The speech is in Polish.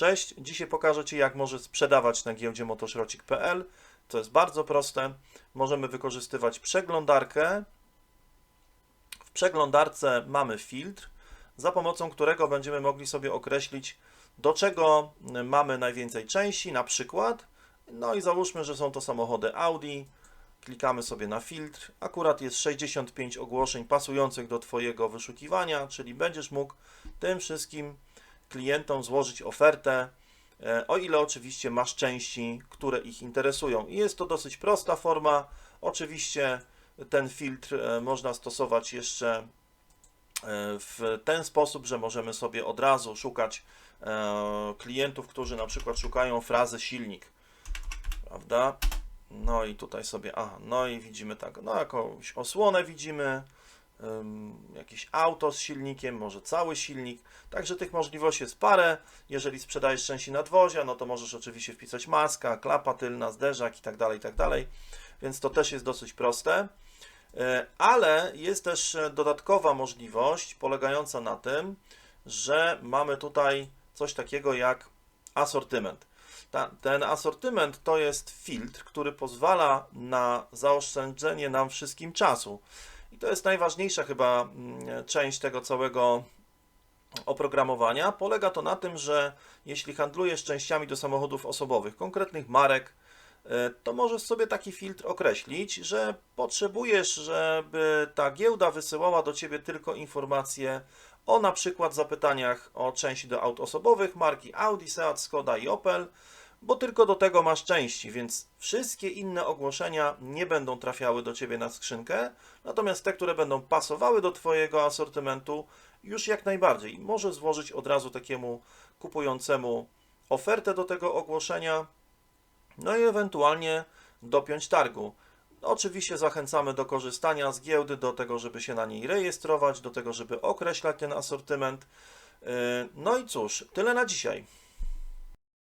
Cześć, dzisiaj pokażę Ci jak możesz sprzedawać na giełdzie motoszrocik.pl. To jest bardzo proste. Możemy wykorzystywać przeglądarkę. W przeglądarce mamy filtr, za pomocą którego będziemy mogli sobie określić, do czego mamy najwięcej części, na przykład. No i załóżmy, że są to samochody Audi. Klikamy sobie na filtr. Akurat jest 65 ogłoszeń pasujących do Twojego wyszukiwania, czyli będziesz mógł tym wszystkim klientom złożyć ofertę, e, o ile oczywiście masz części, które ich interesują. I jest to dosyć prosta forma. Oczywiście ten filtr e, można stosować jeszcze e, w ten sposób, że możemy sobie od razu szukać klientów, którzy na przykład szukają frazy silnik, prawda? No i tutaj sobie, aha, no i widzimy tak, no jakąś osłonę widzimy, jakieś auto z silnikiem, może cały silnik. Także tych możliwości jest parę. Jeżeli sprzedajesz części nadwozia, no to możesz oczywiście wpisać maska, klapa tylna, zderzak i tak dalej, i tak dalej. Więc to też jest dosyć proste. E, Ale jest też e, dodatkowa możliwość polegająca na tym, że mamy tutaj coś takiego jak asortyment. Ta, ten asortyment to jest filtr, który pozwala na zaoszczędzenie nam wszystkim czasu. I to jest najważniejsza chyba mm, część tego całego oprogramowania. Polega to na tym, że jeśli handlujesz częściami do samochodów osobowych, konkretnych marek, e, to możesz sobie taki filtr określić, że potrzebujesz, żeby ta giełda wysyłała do Ciebie tylko informacje o na przykład zapytaniach o części do aut osobowych marki Audi, Seat, Skoda i Opel, bo tylko do tego masz części, więc wszystkie inne ogłoszenia nie będą trafiały do Ciebie na skrzynkę, natomiast te, które będą pasowały do Twojego asortymentu, już jak najbardziej. Możesz złożyć od razu takiemu kupującemu ofertę do tego ogłoszenia, no i ewentualnie dopiąć targu. Oczywiście zachęcamy do korzystania z giełdy, do tego, żeby się na niej rejestrować, do tego, żeby określać ten asortyment. Yy, No i cóż, tyle na dzisiaj.